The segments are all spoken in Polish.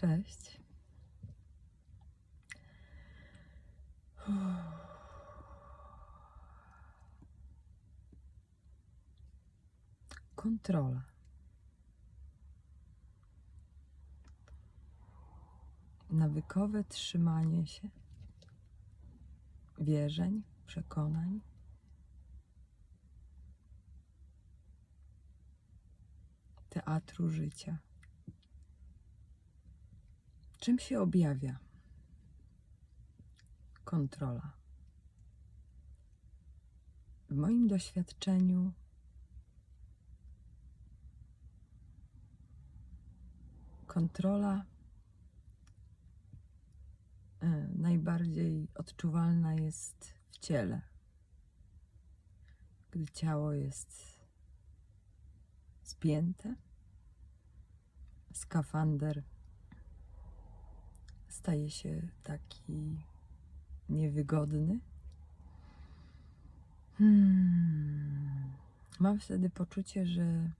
Cześć. Kontrola. Nawykowe trzymanie się wierzeń, przekonań. Teatru życia. Czym się objawia kontrola? W moim doświadczeniu kontrola e, najbardziej odczuwalna jest w ciele. Gdy ciało jest spięte, skafander staje się taki niewygodny. Hmm. Mam wtedy poczucie, że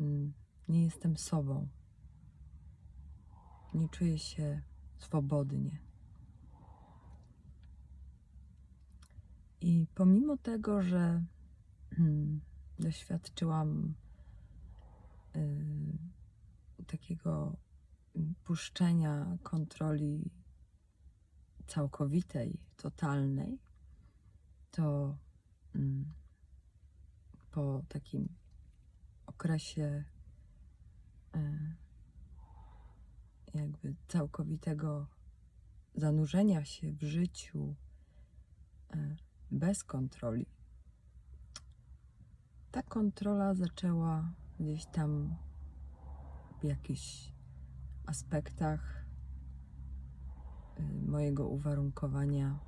mm, nie jestem sobą. Nie czuję się swobodnie. I pomimo tego, że mm, doświadczyłam y, takiego puszczenia kontroli całkowitej, totalnej, to mm, po takim okresie y, jakby całkowitego zanurzenia się w życiu y, bez kontroli, ta kontrola zaczęła gdzieś tam w jakichś aspektach y, mojego uwarunkowania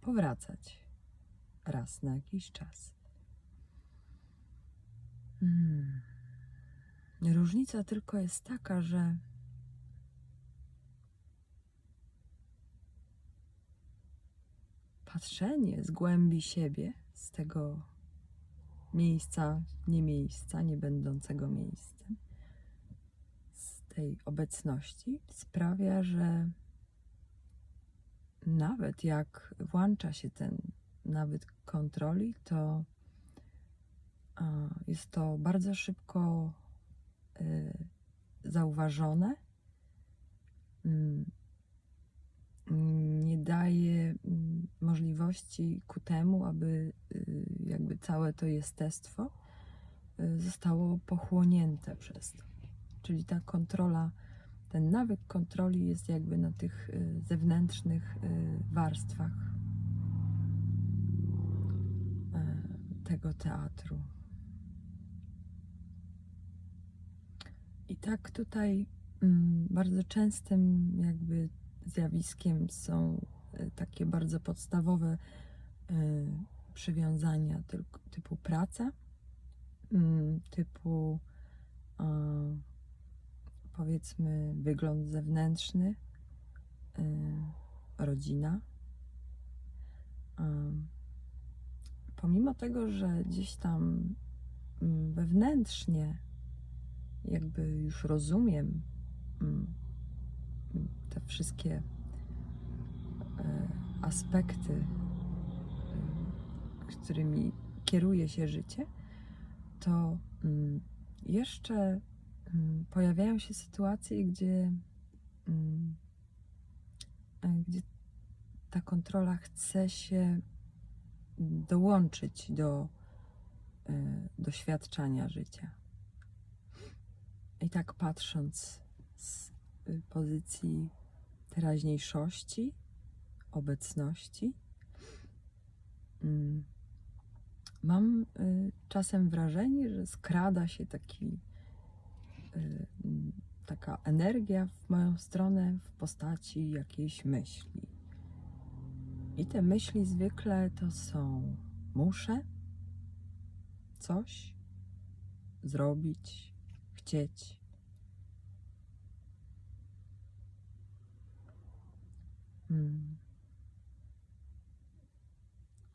powracać raz na jakiś czas. Hmm. Różnica tylko jest taka, że patrzenie z głębi siebie, z tego miejsca, nie miejsca, nie będącego miejscem, tej obecności sprawia, że nawet jak włącza się ten nawyk kontroli, to jest to bardzo szybko y, zauważone. Mm, nie daje mm, możliwości ku temu, aby y, jakby całe to jestestwo y, zostało pochłonięte przez to. Czyli ta kontrola, ten nawyk kontroli jest jakby na tych y, zewnętrznych y, warstwach y, tego teatru. I tak tutaj mm, bardzo częstym jakby zjawiskiem są takie bardzo podstawowe przywiązania typu praca, mm, typu powiedzmy wygląd zewnętrzny, y, rodzina. Pomimo tego, że gdzieś tam mm, wewnętrznie jakby już rozumiem mm, te wszystkie e, aspekty, e, którymi kieruje się życie, to mm, jeszcze pojawiają się sytuacje, gdzie, mm, e, gdzie ta kontrola chce się dołączyć do e, doświadczania życia. I tak patrząc z y, pozycji teraźniejszości, obecności, mm, mam y, czasem wrażenie, że skrada się taki, mm, taka energia w moją stronę w postaci jakiejś myśli. I te myśli zwykle to są muszę coś zrobić, chcieć. Hmm.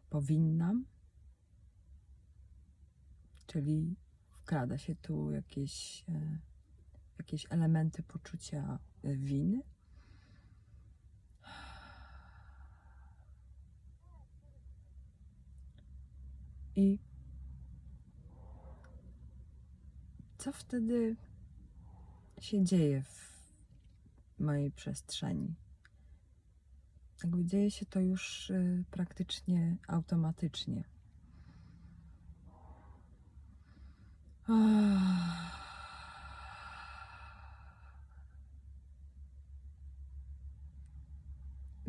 Powinnam, czyli wkrada się tu jakieś, e, jakieś elementy poczucia y, winy. I co wtedy się dzieje w mojej przestrzeni? Jakby dzieje się to już y, praktycznie automatycznie.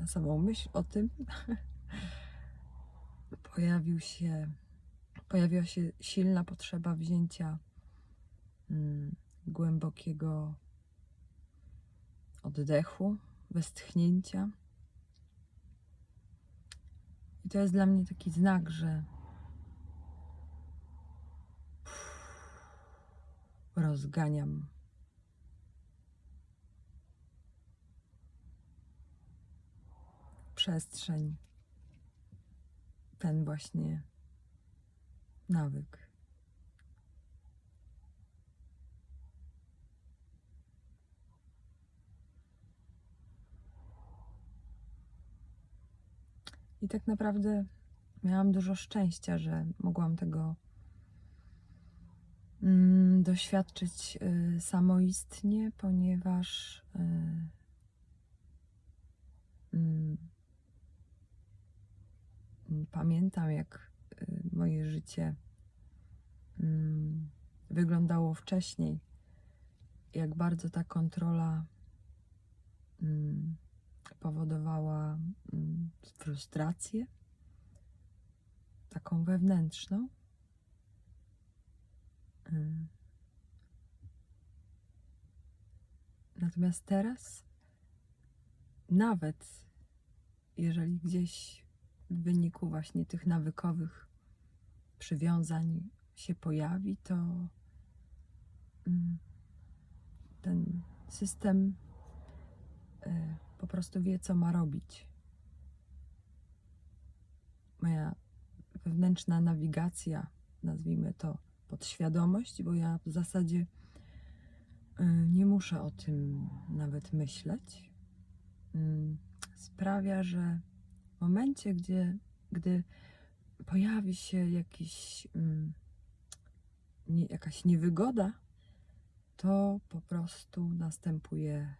Na samą myśl o tym pojawił się, pojawiła się silna potrzeba wzięcia mm, głębokiego oddechu, westchnięcia. I to jest dla mnie taki znak, że rozganiam przestrzeń, ten właśnie nawyk. I tak naprawdę miałam dużo szczęścia, że mogłam tego mm, doświadczyć y, samoistnie, ponieważ y, mm, pamiętam, jak y, moje życie mm, wyglądało wcześniej, jak bardzo ta kontrola mm, powodowała mm, frustrację, taką wewnętrzną. Mm. Natomiast teraz, nawet jeżeli gdzieś w wyniku właśnie tych nawykowych przywiązań się pojawi, to mm, ten system y, po prostu wie, co ma robić. Moja wewnętrzna nawigacja, nazwijmy to podświadomość, bo ja w zasadzie y, nie muszę o tym nawet myśleć, mm, sprawia, że momencie, gdzie, gdy pojawi się jakiś, mm, nie, jakaś niewygoda, to po prostu następuje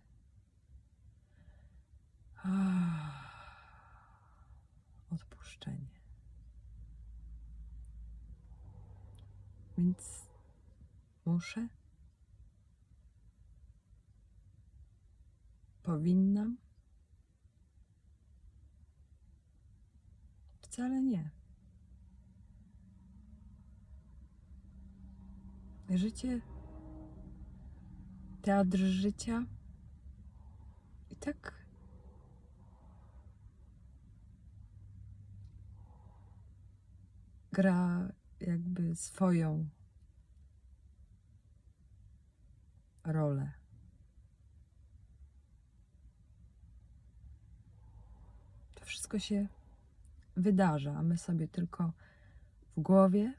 odpuszczenie. Więc muszę, powinnam. Wcale nie. Życie, teatr życia i tak gra jakby swoją rolę. To wszystko się wydarza, a my sobie tylko w głowie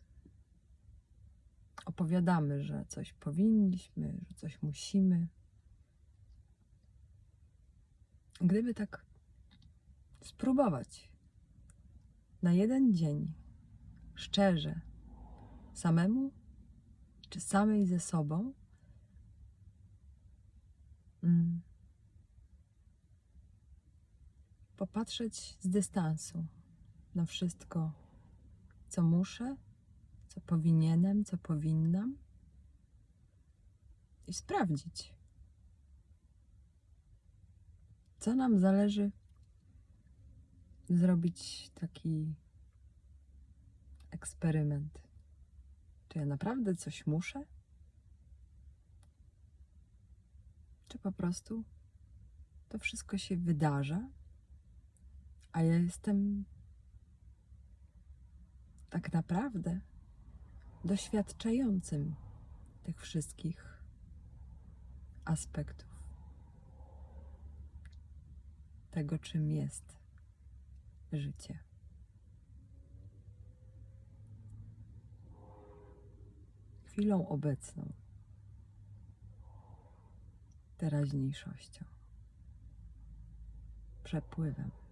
opowiadamy, że coś powinniśmy, że coś musimy. Gdyby tak spróbować na jeden dzień szczerze, samemu czy samej ze sobą, mm, popatrzeć z dystansu na wszystko, co muszę, co powinienem, co powinnam i sprawdzić, co nam zależy zrobić taki eksperyment. Czy ja naprawdę coś muszę? Czy po prostu to wszystko się wydarza, a ja jestem tak naprawdę doświadczającym tych wszystkich aspektów tego, czym jest życie. chwilą obecną. teraźniejszością, przepływem.